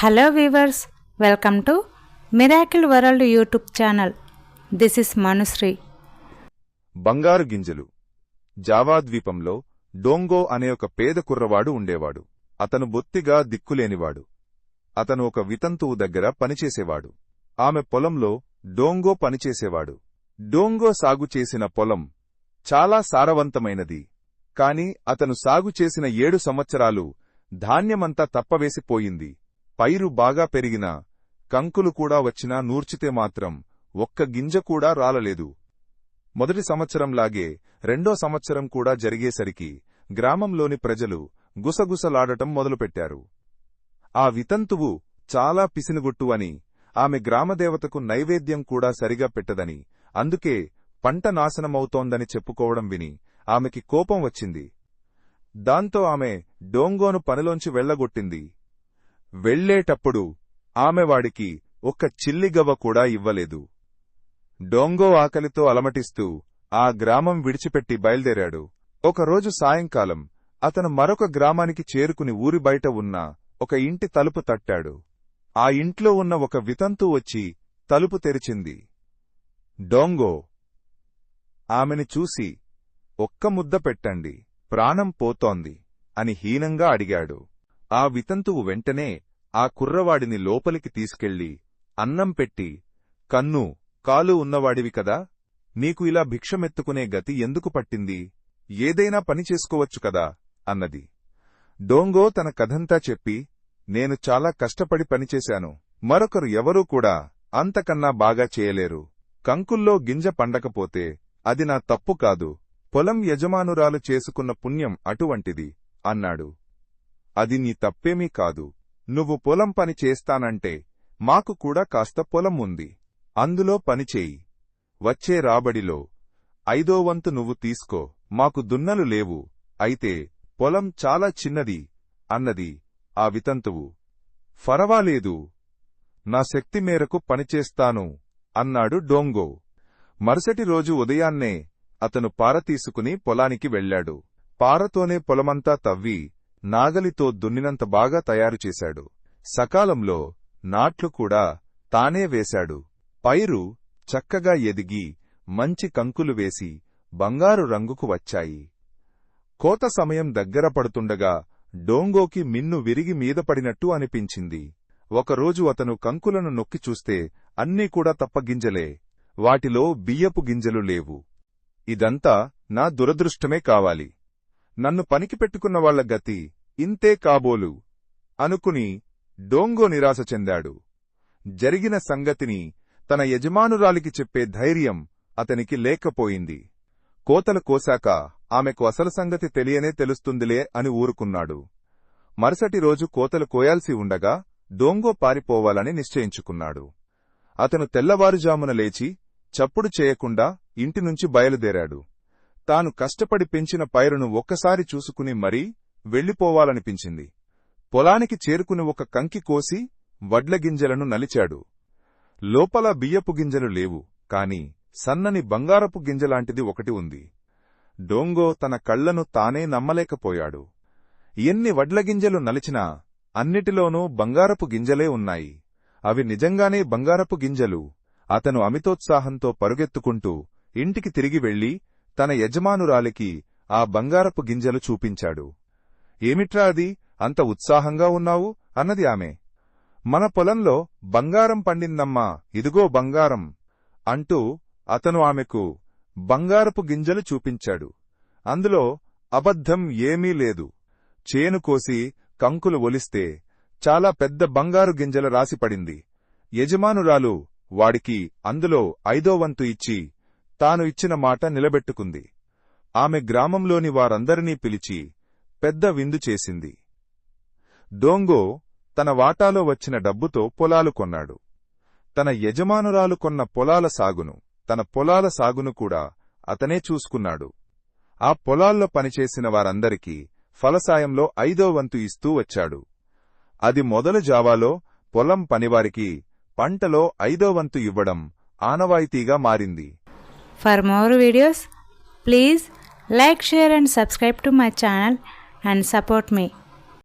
Hello viewers welcome to miracle world YouTube channel this is Manushri బంగారు గింజలు Java ద్వీపంలో డోంగో అనే ఒక పేద కుర్రవాడు ఉండేవాడు అతను బొత్తిగా దిక్కులేనివాడు అతను ఒక వితంతువు దగ్గర పనిచేసేవాడు ఆమె పొలంలో డోంగో పనిచేసేవాడు డోంగో సాగు చేసిన పొలం చాలా సారవంతమైనది కాని అతను సాగు చేసిన ఏడు సంవత్సరాలు ధాన్యమంతా తప్పవేసిపోయింది పైరు బాగా పెరిగినా కంకులు కూడా వచ్చినా నూర్చితే మాత్రం ఒక్క గింజ కూడా రాలలేదు మొదటి సంవత్సరంలాగే రెండో సంవత్సరం కూడా జరిగేసరికి గ్రామంలోని ప్రజలు గుసగుసలాడటం మొదలుపెట్టారు ఆ వితంతువు చాలా పిసినుగుట్టు అని ఆమె గ్రామదేవతకు నైవేద్యం కూడా సరిగా పెట్టదని అందుకే పంట నాశనమవుతోందని చెప్పుకోవడం విని ఆమెకి కోపం వచ్చింది దాంతో ఆమె డోంగోను పనిలోంచి వెళ్లగొట్టింది వెళ్లేటప్పుడు ఆమె వాడికి ఒక్క చిల్లిగవ్వ కూడా ఇవ్వలేదు డోంగో ఆకలితో అలమటిస్తూ ఆ గ్రామం విడిచిపెట్టి బయల్దేరాడు ఒకరోజు సాయంకాలం అతను మరొక గ్రామానికి చేరుకుని ఊరి బయట ఉన్న ఒక ఇంటి తలుపు తట్టాడు ఆ ఇంట్లో ఉన్న ఒక వితంతు వచ్చి తలుపు తెరిచింది డోంగో ఆమెని చూసి ఒక్క ముద్ద పెట్టండి ప్రాణం పోతోంది అని హీనంగా అడిగాడు ఆ వితంతువు వెంటనే ఆ కుర్రవాడిని లోపలికి తీసుకెళ్లి అన్నం పెట్టి కన్ను కాలు ఉన్నవాడివి కదా నీకు ఇలా భిక్షమెత్తుకునే గతి ఎందుకు పట్టింది ఏదైనా పని చేసుకోవచ్చు కదా అన్నది డోంగో తన కథంతా చెప్పి నేను చాలా కష్టపడి పనిచేశాను మరొకరు ఎవరూ కూడా అంతకన్నా బాగా చేయలేరు కంకుల్లో గింజ పండకపోతే అది నా తప్పు కాదు పొలం యజమానురాలు చేసుకున్న పుణ్యం అటువంటిది అన్నాడు అది నీ తప్పేమీ కాదు నువ్వు పొలం పని చేస్తానంటే మాకు కూడా కాస్త పొలం ఉంది అందులో పనిచేయి వచ్చే రాబడిలో ఐదో వంతు నువ్వు తీసుకో మాకు దున్నలు లేవు అయితే పొలం చాలా చిన్నది అన్నది ఆ వితంతువు ఫరవాలేదు నా శక్తి మేరకు పనిచేస్తాను అన్నాడు డోంగో మరుసటి రోజు ఉదయాన్నే అతను పార తీసుకుని పొలానికి వెళ్లాడు పారతోనే పొలమంతా తవ్వి నాగలితో దున్నినంత బాగా తయారుచేశాడు సకాలంలో నాట్లు కూడా తానే వేశాడు పైరు చక్కగా ఎదిగి మంచి కంకులు వేసి బంగారు రంగుకు వచ్చాయి కోత సమయం దగ్గర పడుతుండగా డోంగోకి మిన్ను విరిగి మీదపడినట్టు పడినట్టు అనిపించింది ఒకరోజు అతను కంకులను నొక్కి చూస్తే అన్నీ కూడా తప్పగింజలే వాటిలో బియ్యపు గింజలు లేవు ఇదంతా నా దురదృష్టమే కావాలి నన్ను పనికి పెట్టుకున్న వాళ్ల గతి ఇంతే కాబోలు అనుకుని డోంగో నిరాశ చెందాడు జరిగిన సంగతిని తన యజమానురాలికి చెప్పే ధైర్యం అతనికి లేకపోయింది కోతలు కోశాక ఆమెకు అసలు సంగతి తెలియనే తెలుస్తుందిలే అని ఊరుకున్నాడు మరుసటి రోజు కోతలు కోయాల్సి ఉండగా డోంగో పారిపోవాలని నిశ్చయించుకున్నాడు అతను తెల్లవారుజామున లేచి చప్పుడు చేయకుండా ఇంటి నుంచి బయలుదేరాడు తాను కష్టపడి పెంచిన పైరును ఒక్కసారి చూసుకుని మరీ వెళ్లిపోవాలనిపించింది పొలానికి చేరుకుని ఒక కంకి కోసి వడ్ల గింజలను నలిచాడు లోపల బియ్యపు గింజలు లేవు కాని సన్నని బంగారపు గింజలాంటిది ఒకటి ఉంది డోంగో తన కళ్లను తానే నమ్మలేకపోయాడు ఎన్ని వడ్ల గింజలు నలిచినా అన్నిటిలోనూ బంగారపు గింజలే ఉన్నాయి అవి నిజంగానే బంగారపు గింజలు అతను అమితోత్సాహంతో పరుగెత్తుకుంటూ ఇంటికి తిరిగి వెళ్లి తన యజమానురాలికి ఆ బంగారపు గింజలు చూపించాడు ఏమిట్రా అది అంత ఉత్సాహంగా ఉన్నావు అన్నది ఆమె మన పొలంలో బంగారం పండిందమ్మా ఇదిగో బంగారం అంటూ అతను ఆమెకు బంగారపు గింజలు చూపించాడు అందులో అబద్ధం ఏమీ లేదు చేను కోసి కంకులు ఒలిస్తే చాలా పెద్ద బంగారు గింజల రాసిపడింది యజమానురాలు వాడికి అందులో ఐదో వంతు ఇచ్చి తాను ఇచ్చిన మాట నిలబెట్టుకుంది ఆమె గ్రామంలోని వారందరినీ పిలిచి పెద్ద విందు చేసింది డోంగో తన వాటాలో వచ్చిన డబ్బుతో పొలాలు కొన్నాడు తన యజమానురాలు కొన్న పొలాల సాగును తన పొలాల సాగును కూడా అతనే చూసుకున్నాడు ఆ పొలాల్లో పనిచేసిన వారందరికీ ఫలసాయంలో ఐదో వంతు ఇస్తూ వచ్చాడు అది మొదలు జావాలో పొలం పనివారికి పంటలో ఐదో వంతు ఇవ్వడం ఆనవాయితీగా మారింది For more videos, please like, share and subscribe to my channel and support me.